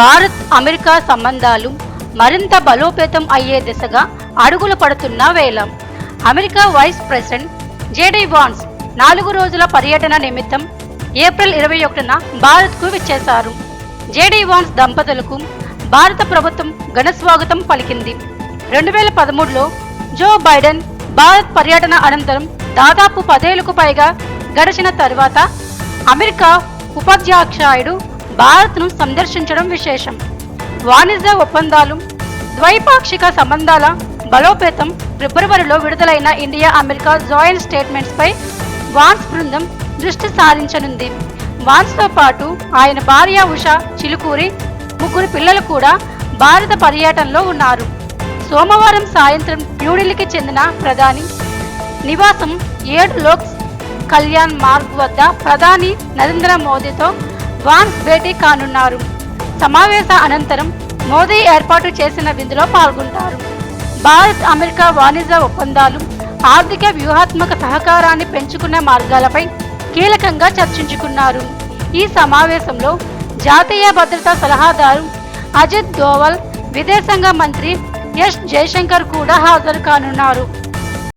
Bharat America సంబంధాలు మరింత బలోపేతం అయ్యే దిశగా అడుగులు పడుతున్న వేళ. America vice president JD Vance నాలుగు రోజుల పర్యటన నిమిత్తం ఏప్రిల్ ఇరవై ఒకటిన భారత్కు విచ్చేశారు. జేడీ వాన్స్ దంపతులకు భారత ప్రభుత్వం ఘన స్వాగతం పలికింది. రెండు వేల పదమూడులో జో బైడెన్ భారత్ పర్యటన అనంతరం దాదాపు పదేళ్ళకు పైగా గడిచిన తర్వాత అమెరికా ఉపాధ్యాక్షాయుడు భారత్ను సందర్శించడం విశేషం. వాణిజ్య ఒప్పందాలు ద్వైపాక్షిక సంబంధాల బలోపేతం ఫిబ్రవరిలో విడుదలైన ఇండియా అమెరికా జాయింట్ స్టేట్మెంట్స్పై వాన్స్ బృందం దృష్టి సారించనుంది. వాన్స్తో పాటు ఆయన భార్య ఉష చిలుకూరి ముగ్గురు పిల్లలు కూడా భారత పర్యటనలో ఉన్నారు. సోమవారం సాయంత్రం న్యూఢిల్లీకి చెందిన ప్రధాని నివాసం ఏడు లోక్ కళ్యాణ్ మార్గ్ వద్ద ప్రధాని నరేంద్ర మోదీతో వాన్స్ భేటీ కానున్నారు. సమావేశ అనంతరం మోదీ ఏర్పాటు చేసిన విందులో పాల్గొంటారు. భారత్ అమెరికా వాణిజ్య ఒప్పందాలు ఆర్థిక వ్యూహాత్మక సహకారాన్ని పెంచుకునే మార్గాలపై కీలకంగా చర్చించుకున్నారు. ఈ సమావేశంలో జాతీయ భద్రతా సలహాదారు అజిత్ దోవల్ విదేశాంగ మంత్రి ఎస్ జయశంకర్ కూడా హాజరు కానున్నారు.